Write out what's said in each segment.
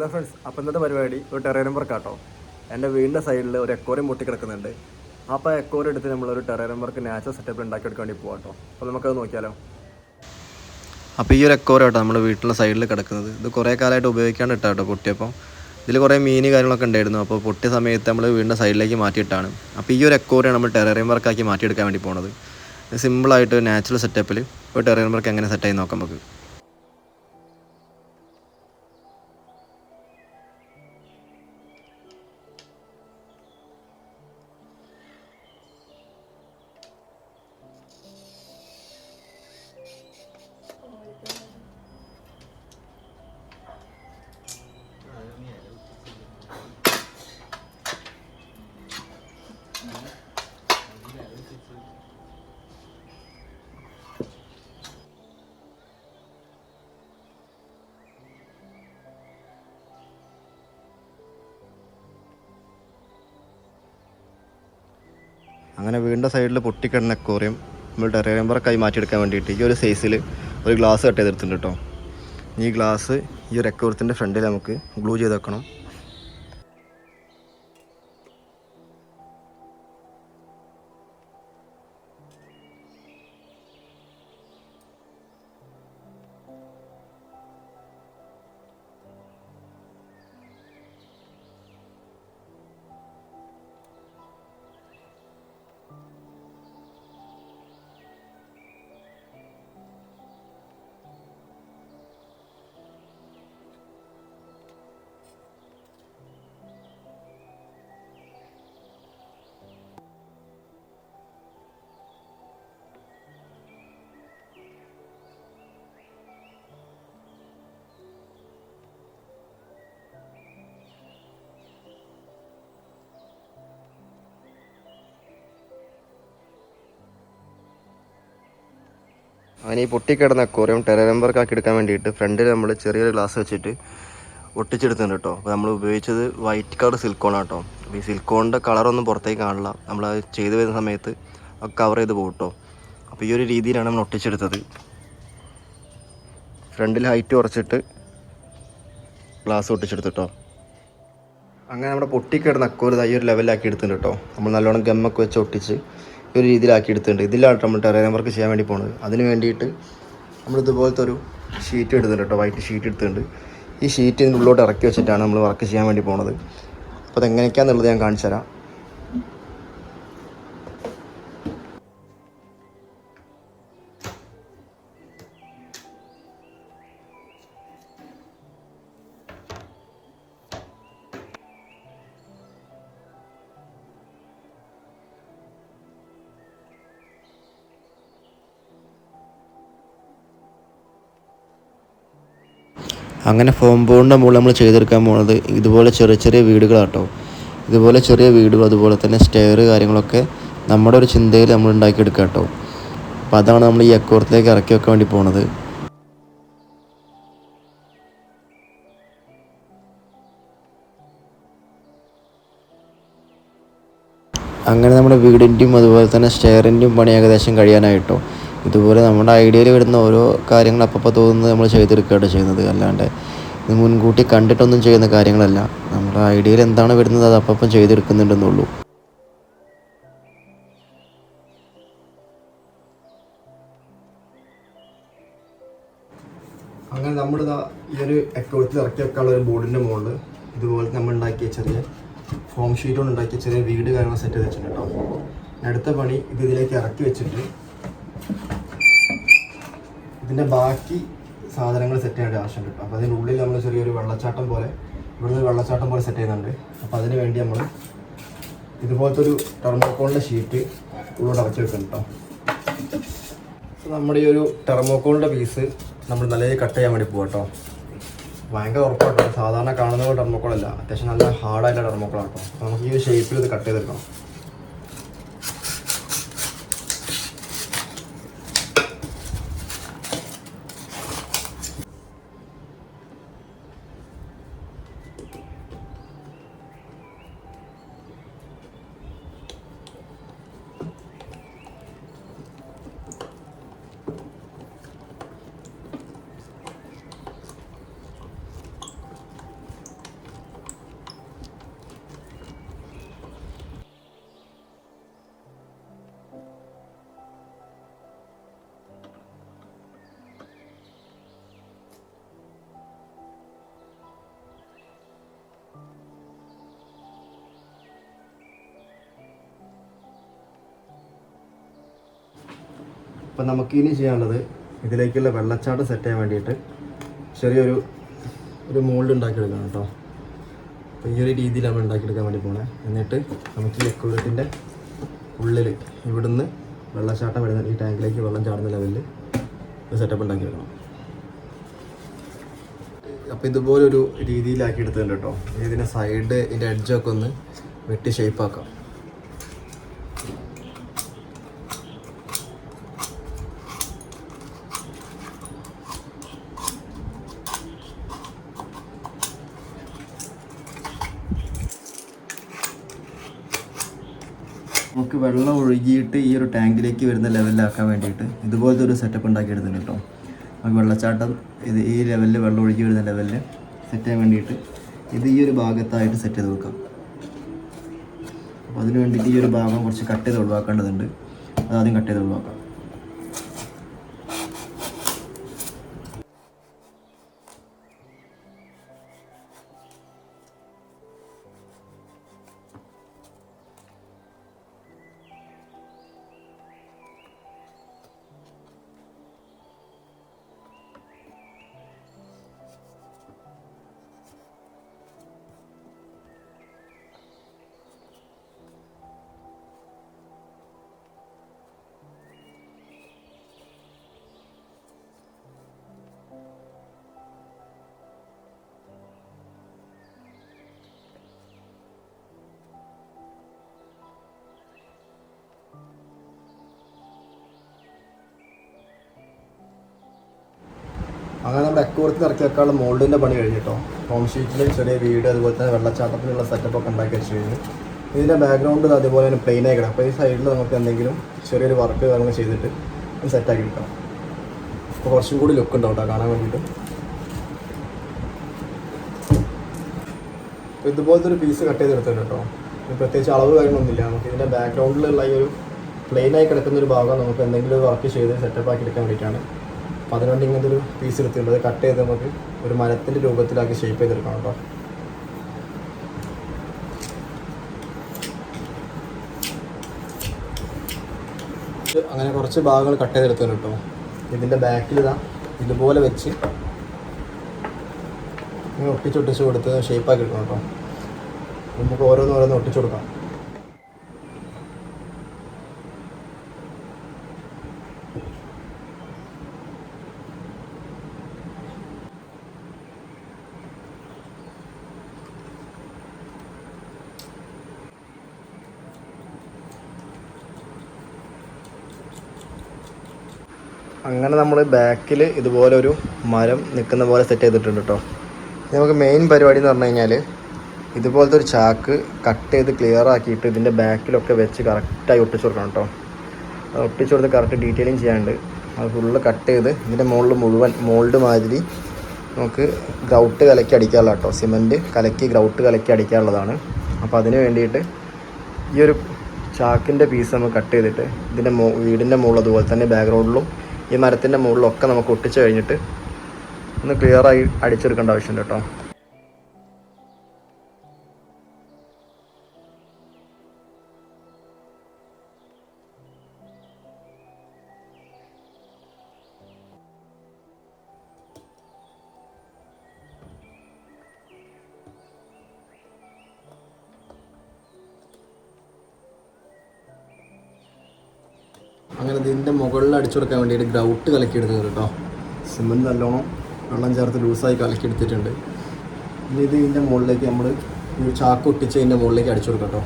Hello friends അപ്പം ഇന്നത്തെ പരിപാടി ഒരു ടെറേറിയം വർക്കാട്ടോ എന്റെ വീടിന്റെ സൈഡിൽ ഒരു എക്കോറിയം പൊട്ടി കിടക്കുന്നുണ്ട് അപ്പോൾ എക്കോറിയം എടുത്ത് നമ്മളൊരു ടെറേനം വർക്ക് നാച്ചുറൽ സെറ്റപ്പിൽ ഉണ്ടാക്കിയെടുക്കാൻ വേണ്ടി പോകാട്ടോ അപ്പോൾ നമുക്കത് നോക്കിയാലോ? അപ്പോൾ ഈ ഒരു എക്കോറിയം കേട്ടോ നമ്മുടെ വീട്ടിലെ സൈഡിൽ കിടക്കുന്നത്. ഇത് കുറേ കാലമായിട്ട് ഉപയോഗിക്കാണ്ട് ഇട്ടാ കേട്ടോ പൊട്ടിയപ്പോൾ ഇതിൽ കുറേ മീന് കാര്യങ്ങളൊക്കെ ഉണ്ടായിരുന്നു. അപ്പോൾ പൊട്ടിയ സമയത്ത് നമ്മൾ വീടിന്റെ സൈഡിലേക്ക് മാറ്റിയിട്ടാണ്. അപ്പോൾ ഈ ഒരു എക്കോറിയാണ് നമ്മൾ ടെറേറിയം വർക്കാക്കി മാറ്റിയെടുക്കാൻ വേണ്ടി പോണത്. സിമ്പിളായിട്ട് നാച്ചുറൽ സെറ്റപ്പിൽ ഒരു ടെറേനം വർക്ക് എങ്ങനെ സെറ്റായി നോക്കാം നമുക്ക്. അങ്ങനെ വീണ്ട സൈഡിൽ പൊട്ടിക്കിടന്ന അക്വോറിയം നമ്മൾ വർക്കായി മാറ്റിയെടുക്കാൻ വേണ്ടിയിട്ട് ഈ ഒരു സൈസിൽ ഒരു ഗ്ലാസ് കട്ട് ചെയ്തെടുത്തിട്ടുണ്ട് കേട്ടോ ഈ ഗ്ലാസ് ഈ ഒരു അക്വോറിയത്തിന്റെ ഫ്രണ്ടിൽ നമുക്ക് ഗ്ലൂ ചെയ്ത് വെക്കണം. അങ്ങനെ ഈ പൊട്ടിക്കിടന്ന അക്വോറിയം ടെറേറിയം വർക്കാക്കി എടുക്കാൻ വേണ്ടിയിട്ട് ഫ്രണ്ടിൽ നമ്മൾ ചെറിയൊരു ഗ്ലാസ് വെച്ചിട്ട് ഒട്ടിച്ചെടുത്തിട്ടുണ്ട് കേട്ടോ. അപ്പോൾ നമ്മൾ ഉപയോഗിച്ചത് വൈറ്റ് കളർ സിൽക്കോൺ കേട്ടോ. അപ്പോൾ ഈ സിൽക്കോണിന്റെ കളറൊന്നും പുറത്തേക്ക് കാണില്ല. നമ്മൾ അത് ചെയ്തു വരുന്ന സമയത്ത് അത് കവർ ചെയ്ത് പോകും കേട്ടോ. അപ്പോൾ ഈ ഒരു രീതിയിലാണ് നമ്മൾ ഒട്ടിച്ചെടുത്തത്. ഫ്രണ്ടിൽ ഹൈറ്റ് കുറച്ചിട്ട് ഗ്ലാസ് ഒട്ടിച്ചെടുത്തു കേട്ടോ. അങ്ങനെ നമ്മുടെ പൊട്ടിക്കിടന്ന അക്കോര് ഈ ഒരു ലെവലാക്കി എടുത്തിട്ടുണ്ട് കേട്ടോ. നമ്മൾ നല്ലോണം ഗമ്മൊക്കെ വെച്ച് ഒട്ടിച്ച് ഒരു രീതിയിലാക്കി എടുത്തിട്ടുണ്ട്. ഇതിലാണ് നമ്മൾ ടെറേ വർക്ക് ചെയ്യാൻ വേണ്ടി പോകുന്നത് അതിന് വേണ്ടിയിട്ട് നമ്മൾ ഇതുപോലത്തെ ഒരു ഷീറ്റ് എടുത്തിട്ടുണ്ട് കേട്ടോ. വൈറ്റ് ഷീറ്റ് എടുത്തിട്ടുണ്ട്. ഈ ഷീറ്റ് ഇതിന്റെ ഉള്ളിലോട്ട് ഇറക്കി വെച്ചിട്ടാണ് നമ്മൾ വർക്ക് ചെയ്യാൻ വേണ്ടി പോകുന്നത് അപ്പോൾ അതെങ്ങനെയൊക്കെയാണെന്നുള്ളത് ഞാൻ കാണിച്ചു തരാം അങ്ങനെ ഫോം ബോണിന്റെ മുകളിൽ നമ്മൾ ചെയ്തെടുക്കാൻ പോകുന്നത് ഇതുപോലെ ചെറിയ ചെറിയ വീടുകളാട്ടോ. ഇതുപോലെ ചെറിയ വീടുകൾ അതുപോലെ തന്നെ സ്റ്റെയർ കാര്യങ്ങളൊക്കെ നമ്മുടെ ഒരു ചിന്തയിൽ നമ്മൾ ഉണ്ടാക്കിയെടുക്കുക കേട്ടോ അപ്പോൾ അതാണ് നമ്മൾ ഈ അക്കോറത്തിലേക്ക് ഇറക്കി വെക്കാൻ വേണ്ടി പോണത്. അങ്ങനെ നമ്മുടെ വീടിന്റെയും അതുപോലെ തന്നെ സ്റ്റെയറിന്റെയും പണി ഏകദേശം കഴിയാനായിട്ടോ. ഇതുപോലെ നമ്മുടെ ഐഡിയയിൽ വരുന്ന ഓരോ കാര്യങ്ങൾ അപ്പോൾ തോന്നുന്നത് നമ്മൾ ചെയ്തെടുക്കുകയാണ് ചെയ്യുന്നത്. അല്ലാണ്ട് ഇത് മുൻകൂട്ടി കണ്ടിട്ടൊന്നും ചെയ്യുന്ന കാര്യങ്ങളല്ല. നമ്മുടെ ഐഡിയയിൽ എന്താണ് വരുന്നത് അത് അപ്പം ചെയ്തെടുക്കുന്നുണ്ടെന്നുള്ളൂ. അങ്ങനെ നമ്മുടെ ഈ ഒരു അക്കൗണ്ടിൽ ഇറക്കി വെക്കാനുള്ള ഒരു ബോർഡിന്റെ മുകളിൽ ഇതുപോലെ നമ്മൾ ഉണ്ടാക്കിയ ചെറിയ ഫോം ഷീറ്റ് കൊണ്ട് ഉണ്ടാക്കിയ ചെറിയ വീട് കാര്യങ്ങൾ സെറ്റ് ചെയ്ത് വെച്ചിട്ടുണ്ട് കേട്ടോ അടുത്ത പണി ഇത് ഇതിലേക്ക് ഇറക്കി വെച്ചിട്ട് ഇതിന്റെ ബാക്കി സാധനങ്ങൾ സെറ്റ് ചെയ്യേണ്ട ആവശ്യമുണ്ട് കേട്ടോ അപ്പോൾ അതിനുള്ളിൽ നമ്മൾ ചെറിയൊരു വെള്ളച്ചാട്ടം പോലെ ഇവിടുന്ന് വെള്ളച്ചാട്ടം പോലെ സെറ്റ് ചെയ്യുന്നുണ്ട്. അപ്പോൾ അതിന് വേണ്ടി നമ്മൾ ഇതുപോലത്തെ ഒരു ടെർമോക്കോളിന്റെ ഷീറ്റ് ഉള്ളോട്ട് അടച്ചു വെക്കണം കേട്ടോ നമ്മുടെ ഈ ഒരു ടെർമോക്കോളിന്റെ പീസ് നമ്മൾ നല്ല രീതിയിൽ കട്ട് ചെയ്യാൻ വേണ്ടി പോകാം കേട്ടോ ഭയങ്കര ഉറപ്പാട്ടോ സാധാരണ കാണുന്ന ടെർമോക്കോളല്ല അത്യാവശ്യം നല്ല ഹാർഡായിട്ടുള്ള ടെർമോക്കോളാണ് കേട്ടോ നമുക്ക് ഈ ഷേപ്പിൽ ഇത് കട്ട് ചെയ്തെടുക്കണം. അപ്പം നമുക്ക് ഇനി ചെയ്യാനുള്ളത് ഇതിലേക്കുള്ള വെള്ളച്ചാട്ടം സെറ്റ് ചെയ്യാൻ വേണ്ടിയിട്ട് ചെറിയൊരു ഒരു മോൾഡ് ഉണ്ടാക്കിയെടുക്കണം കേട്ടോ. അപ്പോൾ ഈ ഒരു രീതിയിൽ നമ്മൾ ഉണ്ടാക്കിയെടുക്കാൻ വേണ്ടി പോകണേ എന്നിട്ട് നമുക്ക് ഈ അക്വറിയത്തിന്റെ ഉള്ളിൽ ഇവിടുന്ന് വെള്ളച്ചാട്ടം വരുന്ന ഈ ടാങ്കിലേക്ക് വെള്ളം ചാടുന്ന ലെവലിൽ ഒരു സെറ്റപ്പ് ഉണ്ടാക്കിയെടുക്കണം. അപ്പോൾ ഇതുപോലൊരു രീതിയിലാക്കി എടുത്തിട്ടുണ്ട് കേട്ടോ ഇതിന്റെ സൈഡ് ഇതിന്റെ എഡ്ജൊക്കെ ഒന്ന് വെട്ടി ഷേപ്പാക്കാം നമുക്ക് വെള്ളം ഒഴുകിയിട്ട് ഈ ഒരു ടാങ്കിലേക്ക് വരുന്ന ലെവലിലാക്കാൻ വേണ്ടിയിട്ട് ഇതുപോലത്തെ ഒരു സെറ്റപ്പ് ഉണ്ടാക്കിയെടുത്തിട്ടുണ്ട് കേട്ടോ. നമുക്ക് വെള്ളച്ചാട്ടം ഇത് ഈ ലെവലിൽ വെള്ളം ഒഴുകി വരുന്ന ലെവലിൽ സെറ്റ് ചെയ്യാൻ വേണ്ടിയിട്ട് ഇത് ഈ ഒരു ഭാഗത്തായിട്ട് സെറ്റ് ചെയ്ത് വെക്കാം. അപ്പോൾ അതിന് വേണ്ടിയിട്ട് ഈ ഒരു ഭാഗം കുറച്ച് കട്ട് ചെയ്ത് ഒഴിവാക്കേണ്ടതുണ്ട്. അതാദ്യം കട്ട് ചെയ്ത് ഒഴിവാക്കാം. അങ്ങനെ നമ്മുടെ അക്കൂറത്തിൽ ഇറക്കി മോൾഡിന്റെ പണി കഴിഞ്ഞിട്ടോ. ഹോം ഷീറ്റിൽ ചെറിയ വീട് അതുപോലെ തന്നെ വെള്ളച്ചാട്ടത്തിനുള്ള സെറ്റപ്പ് ഒക്കെ ഉണ്ടാക്കി വെച്ച് കഴിഞ്ഞു. ഇതിന്റെ ബാക്ക്ഗ്രൗണ്ട് അതുപോലെ തന്നെ പ്ലെയിൻ ആയി അപ്പോൾ ഈ സൈഡിൽ നമുക്ക് എന്തെങ്കിലും ചെറിയൊരു വർക്ക് കാര്യങ്ങൾ ചെയ്തിട്ട് സെറ്റാക്കി എടുക്കണം അപ്പോൾ കുറച്ചും കൂടി ലുക്ക് ഉണ്ടാവും കേട്ടോ കാണാൻ വേണ്ടിയിട്ട്. അപ്പോൾ ഇതുപോലത്തെ ഒരു പീസ് കട്ട് ചെയ്തെടുത്തിട്ട് കേട്ടോ. പ്രത്യേകിച്ച് അളവ് കാര്യങ്ങളൊന്നുമില്ല. നമുക്ക് ഇതിന്റെ ബാക്ക്ഗ്രൗണ്ടിലുള്ള ഈ ഒരു പ്ലെയിനായി കിടക്കുന്ന ഒരു ഭാഗം നമുക്ക് എന്തെങ്കിലും വർക്ക് ചെയ്ത് സെറ്റപ്പ് ആക്കി എടുക്കാൻ വേണ്ടിയിട്ടാണ്. അപ്പോൾ അതിനുവേണ്ടി ഇങ്ങനത്തെ ഒരു പീസ് എടുത്തിട്ടുണ്ട് അത് കട്ട് ചെയ്ത് നമുക്ക് ഒരു മരത്തിന്റെ രൂപത്തിലാക്കി ഷേപ്പ് ചെയ്തെടുക്കണം കേട്ടോ. അങ്ങനെ കുറച്ച് ഭാഗങ്ങൾ കട്ട് ചെയ്തെടുത്തു കേട്ടോ. ഇതിന്റെ ബാക്കിൽ ഇതാ ഇതുപോലെ വെച്ച് ഇങ്ങനെ ഒട്ടിച്ചൊട്ടിച്ച് കൊടുത്ത് ഷേപ്പാക്കി എടുക്കണം കേട്ടോ. നമുക്ക് ഓരോന്ന് ഓരോന്ന് ഒട്ടിച്ചു കൊടുക്കാം. അങ്ങനെ നമ്മൾ ബാക്കിൽ ഇതുപോലെ ഒരു മരം നിൽക്കുന്ന പോലെ സെറ്റ് ചെയ്തിട്ടുണ്ട് കേട്ടോ നമുക്ക് മെയിൻ പരിപാടി എന്ന് പറഞ്ഞു കഴിഞ്ഞാൽ ഇതുപോലത്തെ ഒരു ചാക്ക് കട്ട് ചെയ്ത് ക്ലിയർ ആക്കിയിട്ട് ഇതിന്റെ ബാക്കിലൊക്കെ വെച്ച് കറക്റ്റായി ഒട്ടിച്ചു കൊടുക്കണം കേട്ടോ അത് ഒട്ടിച്ചു കൊടുത്ത് കറക്റ്റ് ഡീറ്റെയിലിംഗ് ചെയ്യാണ്ട് അത് ഫുള്ള് കട്ട് ചെയ്ത് ഇതിന്റെ മുകളിൽ മുഴുവൻ മോൾഡ് മാതിരി നമുക്ക് ഗ്രൗട്ട് കലക്കി അടിക്കാനുള്ള കേട്ടോ സിമന്റ് കലക്കി ഗ്രൗട്ട് കലക്കി അടിക്കാനുള്ളതാണ്. അപ്പോൾ അതിന് വേണ്ടിയിട്ട് ഈ ഒരു ചാക്കിന്റെ പീസ് നമ്മൾ കട്ട് ചെയ്തിട്ട് ഇതിന്റെ വീടിന്റെ മുകളിൽ അതുപോലെ തന്നെ ബാക്ക്ഗ്രൗണ്ടിലും ഈ മരത്തിന്റെ മുകളിലൊക്കെ നമുക്ക് ഒട്ടിച്ച് കഴിഞ്ഞിട്ട് ഒന്ന് ക്ലിയറായി അടിച്ചെടുക്കേണ്ട ആവശ്യമുണ്ട് കേട്ടോ. അടിച്ചു കൊടുക്കാൻ വേണ്ടിയിട്ട് ഗ്രൗട്ട് കലക്കിയെടുത്തത് കേട്ടോ. സിമെന്റ് നല്ലോണം വെള്ളം ചേർത്ത് ലൂസായി കലക്കിയെടുത്തിട്ടുണ്ട്. ഇനി ഇത് ഇതിന്റെ മുകളിലേക്ക് നമ്മൾ ചാക്ക് ഒട്ടിച്ച് ഇതിന്റെ മുകളിലേക്ക് അടിച്ചു കൊടുക്കാം കേട്ടോ.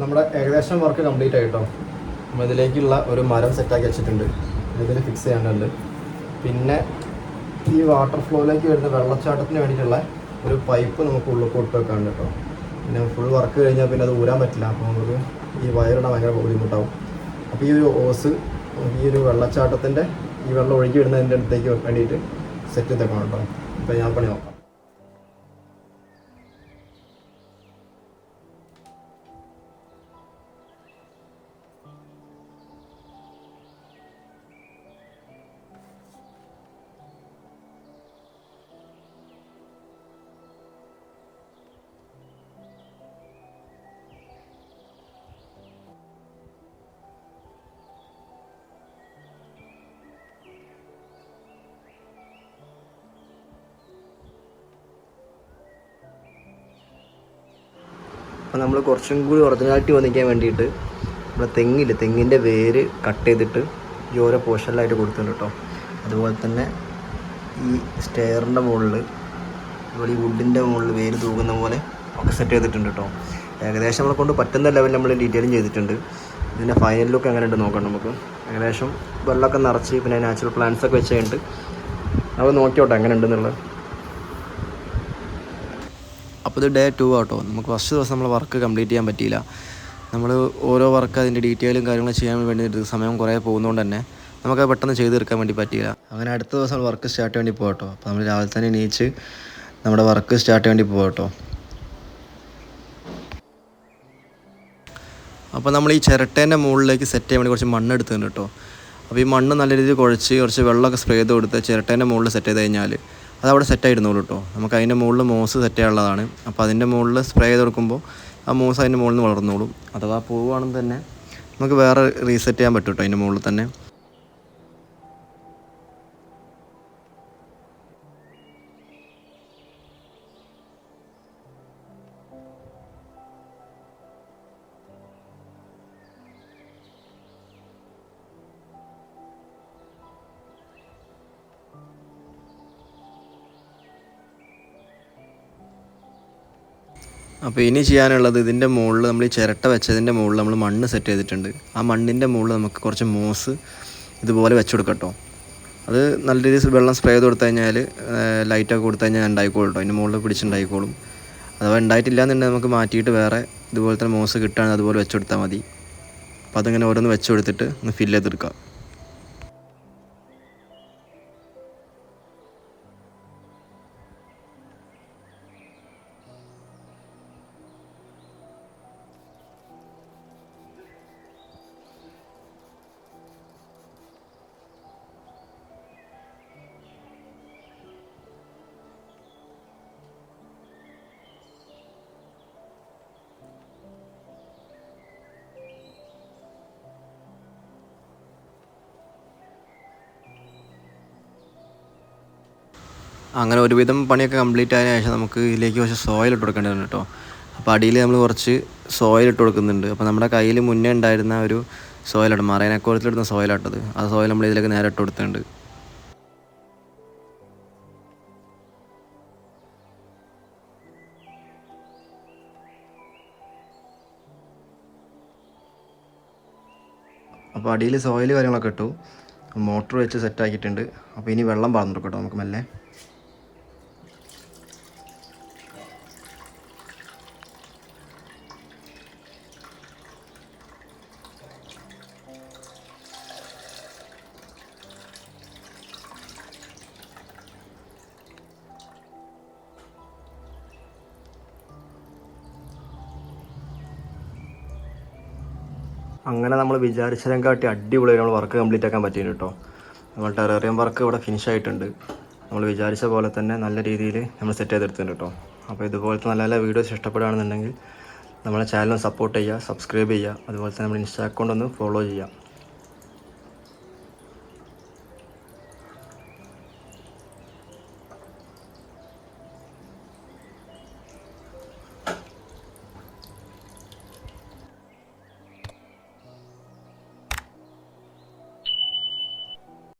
നമ്മുടെ ഏകദേശം വർക്ക് കംപ്ലീറ്റ് ആയിട്ടോ? നമ്മൾ ഇതിലേക്കുള്ള ഒരു മരം സെറ്റാക്കി വെച്ചിട്ടുണ്ട്. ഇതിൽ ഫിക്സ് ചെയ്യാനുണ്ട്. പിന്നെ ഈ വാട്ടർ ഫ്ലോയിലേക്ക് വരുന്ന വെള്ളച്ചാട്ടത്തിന് വേണ്ടിയിട്ടുള്ള ഒരു പൈപ്പ് നമുക്ക് ഉള്ളിൽ കൊടുത്ത് വെക്കാണ്ട് കേട്ടോ. പിന്നെ ഫുൾ വർക്ക് കഴിഞ്ഞാൽ പിന്നെ അത് ഊരാൻ പറ്റില്ല. അപ്പോൾ നമുക്ക് ഈ വയറിടാൻ ഭയങ്കര ബുദ്ധിമുട്ടാവും. അപ്പോൾ ഈ ഒരു ഓസ് ഈ ഒരു വെള്ളച്ചാട്ടത്തിന്റെ ഈ വെള്ളം ഒഴുകി വിടുന്നതിന്റെ അടുത്തേക്ക് വേണ്ടിയിട്ട് സെറ്റ് ചെയ്തേക്കണം കേട്ടോ. അപ്പോൾ ഞാൻ പണി നോക്കാം. അപ്പോൾ നമ്മൾ കുറച്ചും കൂടി ഒറിജിനാലിറ്റി വന്നിക്കാൻ വേണ്ടിയിട്ട് നമ്മുടെ തെങ്ങില്ല തെങ്ങിന്റെ വേര് കട്ട് ചെയ്തിട്ട് ഈ ഓരോ പോർഷനിലായിട്ട് കൊടുത്തിട്ടുണ്ട് കേട്ടോ അതുപോലെ തന്നെ ഈ സ്റ്റെയറിന്റെ മുകളിൽ അതുപോലെ ഈ വുഡിന്റെ മുകളിൽ വേര് തൂകുന്ന പോലെ ഒക്കെ സെറ്റ് ചെയ്തിട്ടുണ്ട് കേട്ടോ ഏകദേശം നമ്മളെ കൊണ്ട് പറ്റുന്ന ലെവലിൽ നമ്മൾ ഡീറ്റെയിലും ചെയ്തിട്ടുണ്ട്. ഇതിന്റെ ഫൈനൽ ലുക്ക് എങ്ങനെ ഉണ്ട് നോക്കണം നമുക്ക്. ഏകദേശം വെള്ളമൊക്കെ നിറച്ച് പിന്നെ നാച്ചുറൽ പ്ലാന്റ്സ് ഒക്കെ വെച്ച് കഴിഞ്ഞിട്ട് നമ്മൾ നോക്കിയോട്ടെ എങ്ങനെ ഉണ്ടെന്നുള്ളത് അപ്പോൾ ഇത് ഡേ ടു ആട്ടോ. നമുക്ക് ഫസ്റ്റ് ദിവസം നമ്മൾ വർക്ക് കംപ്ലീറ്റ് ചെയ്യാൻ പറ്റിയില്ല. നമ്മൾ ഓരോ വർക്ക് അതിന്റെ ഡീറ്റെയിലും കാര്യങ്ങളും ചെയ്യാൻ വേണ്ടി സമയം കുറേ പോകുന്നതുകൊണ്ട് തന്നെ നമുക്ക് പെട്ടെന്ന് ചെയ്ത് തീർക്കാൻ വേണ്ടി പറ്റിയില്ല. അങ്ങനെ അടുത്ത ദിവസം വർക്ക് സ്റ്റാർട്ട് വേണ്ടി പോകട്ടോ അപ്പോൾ നമ്മൾ രാവിലെ തന്നെ എണീച്ച് നമ്മുടെ വർക്ക് സ്റ്റാർട്ട് വേണ്ടി പോകട്ടോ അപ്പോൾ നമ്മൾ ഈ ചിരട്ടേന്റെ മുകളിലേക്ക് സെറ്റ് ചെയ്യാൻ വേണ്ടി കുറച്ച് മണ്ണ് എടുത്തിട്ടുണ്ട് കേട്ടോ. അപ്പോൾ ഈ മണ്ണ് നല്ല രീതിയിൽ കുഴച്ച് കുറച്ച് വെള്ളമൊക്കെ സ്പ്രേ ചെയ്ത് കൊടുത്ത് ചിരട്ടേന്റെ മുകളിൽ സെറ്റ് ചെയ്ത് കഴിഞ്ഞാൽ അത് അവിടെ സെറ്റ് ആയിരുന്നുള്ളൂ കേട്ടോ നമുക്ക് അതിന്റെ മുകളിൽ മോസ് സെറ്റ് ചെയ്യാനുള്ളതാണ്. അപ്പോൾ അതിന്റെ മുകളിൽ സ്പ്രേ ചെയ്ത് കൊടുക്കുമ്പോൾ ആ മോസ് അതിന്റെ മുകളിൽ നിന്ന് വളർന്നോളും. അഥവാ പോവുകയാണെങ്കിൽ തന്നെ നമുക്ക് വേറെ റീസെറ്റ് ചെയ്യാൻ പറ്റും കേട്ടോ അതിന്റെ മുകളിൽ തന്നെ. അപ്പോൾ ഇനി ചെയ്യാനുള്ളത് ഇതിന്റെ മുകളിൽ നമ്മൾ ഈ ചിരട്ട വെച്ചതിന്റെ മുകളിൽ നമ്മൾ മണ്ണ് സെറ്റ് ചെയ്തിട്ടുണ്ട്. ആ മണ്ണിന്റെ മുകളിൽ നമുക്ക് കുറച്ച് മോസ് ഇതുപോലെ വെച്ച് കൊടുക്കട്ടോ. അത് നല്ല രീതിയിൽ വെള്ളം സ്പ്രേ ചെയ്ത് കൊടുത്തു കഴിഞ്ഞാൽ ലൈറ്റൊക്കെ കൊടുത്തു കഴിഞ്ഞാൽ ഉണ്ടായിക്കോളും കേട്ടോ അതിന്റെ മുകളിൽ പിടിച്ചുണ്ടായിക്കോളും. അഥവാ ഉണ്ടായിട്ടില്ല എന്നുണ്ടെങ്കിൽ നമുക്ക് മാറ്റിയിട്ട് വേറെ ഇതുപോലെ തന്നെ മോസ് കിട്ടുകയാണെങ്കിൽ അതുപോലെ വെച്ച് കൊടുത്താൽ മതി. അപ്പോൾ അതിങ്ങനെ ഓരോന്ന് വെച്ച് കൊടുത്തിട്ട് ഒന്ന് ഫില്ല് ചെയ്തെടുക്കാം. അങ്ങനെ ഒരുവിധം പണിയൊക്കെ കംപ്ലീറ്റ് ആയതിനു ശേഷം നമുക്ക് ഇതിലേക്ക് കുറച്ച് സോയിൽ ഇട്ട് കൊടുക്കേണ്ടതുണ്ട് കേട്ടോ. അപ്പോൾ അടിയിൽ നമ്മൾ കുറച്ച് സോയിൽ ഇട്ട് കൊടുക്കുന്നുണ്ട്. അപ്പോൾ നമ്മുടെ കയ്യിൽ മുന്നേ ഉണ്ടായിരുന്ന ഒരു സോയിലാണ് മറൈനക്കോളത്തിലിടുന്ന സോയിലാട്ടത് ആ സോയിൽ നമ്മൾ ഇതിലേക്ക് നേരെ ഇട്ട് കൊടുത്തിട്ടുണ്ട്. അപ്പോൾ അടിയിൽ സോയിൽ കാര്യങ്ങളൊക്കെ ഇട്ടു. മോട്ടർ വെച്ച് സെറ്റാക്കിയിട്ടുണ്ട് അപ്പോൾ ഇനി വെള്ളം പറഞ്ഞു കൊടുക്കട്ടോ നമുക്ക് മെല്ലെ. അങ്ങനെ നമ്മൾ വിചാരിച്ചതിനെ കാട്ടി അടിപൊളിയായി നമ്മൾ വർക്ക് കംപ്ലീറ്റ് ആക്കാൻ പറ്റിയിട്ടുണ്ട് കേട്ടോ നമ്മൾ ടെററിയം വർക്ക് ഇവിടെ ഫിനിഷ് ആയിട്ടുണ്ട്. നമ്മൾ വിചാരിച്ച പോലെ തന്നെ നല്ല രീതിയിൽ നമ്മൾ സെറ്റ് ചെയ്തെടുത്തിട്ടുണ്ട് കേട്ടോ അപ്പോൾ ഇതുപോലത്തെ നല്ല നല്ല വീഡിയോസ് ഇഷ്ടപ്പെടുകയാണെന്നുണ്ടെങ്കിൽ നമ്മളെ ചാനൽ സപ്പോർട്ട് ചെയ്യുക സബ്സ്ക്രൈബ് ചെയ്യുക. അതുപോലെ തന്നെ നമ്മൾ ഇൻസ്റ്റാ അക്കൗണ്ട് ഒന്ന് ഫോളോ ചെയ്യുക.